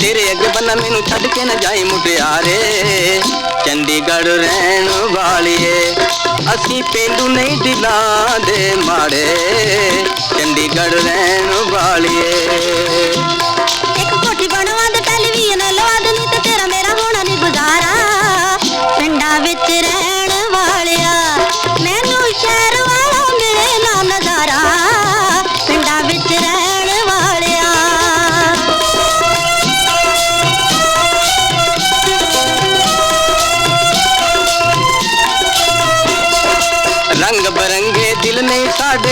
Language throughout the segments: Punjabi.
ਤੇਰੇ ਅੱਗੇ ਬੰਨਾ, ਮੈਨੂੰ ਛੱਡ ਕੇ ਨਾ ਜਾਈ ਮੁਟਿਆਰੇ। ਚੰਡੀਗੜ੍ਹ ਰਹਿਣ ਵਾਲੀਏ, ਅਸੀਂ ਪਿੰਡੂ ਨਹੀਂ ਦਿਲਾਂ ਦੇ ਮਾੜੇ। ਚੰਡੀਗੜ੍ਹ ਰਹਿਣ ਵਾਲੀਏ। ਇੱਕ ਕੋਠੀ ਬਣਵਾ ਦੇ ਟੈਲੀਵਿਜ਼ਨ ਲਵਾ ਦੇ ਨਹੀਂ ਤੇ ਤੇਰਾ ਮੇਰਾ ਹੋਣਾ ਨਹੀਂ ਗੁਜ਼ਾਰਾ। ਪਿੰਡਾਂ ਵਿੱਚ ਰਹਿ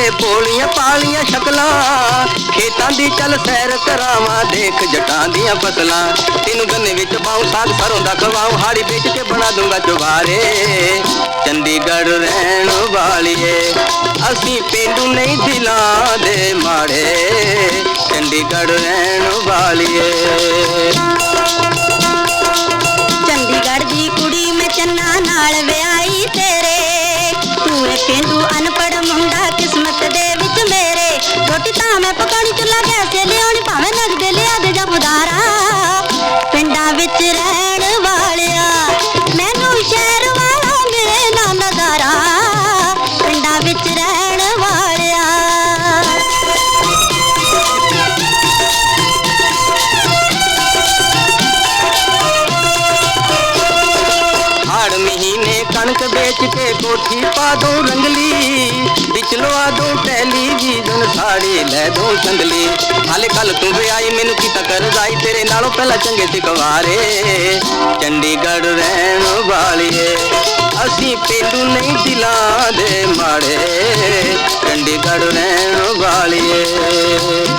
ਨਹੀਂ ਭੋਲੀਆਂ ਪਾਲੀਆਂ ਸ਼ਕਲਾਂ, ਖੇਤਾਂ ਦੀ ਚੱਲ ਸੈਰ ਕਰਾਵਾਂ, ਦੇਖ ਜਟਾਂ ਦੀਆਂ ਫਸਲਾਂ। ਤੈਨੂੰ ਗੰਨੇ ਵਿੱਚ ਪਾਉ ਸਾਗ, ਸਰੋਂ ਦਾ ਖਵਾਉ ਹਾੜੀ ਵੇਚ ਕੇ ਬਣਾ ਦੂੰਗਾ ਚੁਬਾਰੇ ਚੰਡੀਗੜ੍ਹ ਰਹਿਣ ਵਾਲੀਏ, ਅਸੀਂ ਪਿੰਡੂ ਨਹੀਂ ਦਿਲਾਂ ਦੇ ਮਾੜੇ। ਚੰਡੀਗੜ੍ਹ ਰਹਿਣ ਵਾਲੀਏ। ਚੰਡੀਗੜ੍ਹ ਦੀ ਕੁੜੀ ਮੈਂ ਚੰਨਾ ਨਾਲ ਵਿਆਹੀ ਤੇਰੇ। ਤੂੰ ਏ ਪੇਂਡੂ ਅਨਪੜ ਹਾੜ ਮਹੀਨੇ ਕਣਕ ਵੇਚ ਕੇ ਕੋਠੀ ਪਾ ਦੋ ਰੰਗਲੀ, ਵਿੱਚ ਦੋ ਟੈਲੀਵਿਜ਼ਨ, ਸਾੜੀ ਲੈ ਦੋ ਸੰਗਲੀ। ਹਾਲੇ ਕੱਲ ਤੂੰ ਵੀ ਆਈ ਮੈਨੂੰ ਕੀਤਾ ਕਰਜ਼ਾਈ ਤੇਰੇ ਨਾਲੋਂ ਪਹਿਲਾਂ ਚੰਗੇ ਸੀ ਕੁਵਾਰੇ। ਚੰਡੀਗੜ੍ਹ ਰਹਿਣ ਵਾਲੀਏ, ਅਸੀਂ ਪਿੰਡੂ ਨਹੀਂ ਦਿਲਾਂ ਦੇ ਮਾੜੇ। ਚੰਡੀਗੜ੍ਹ ਰਹਿਣ ਵਾਲੀਏ।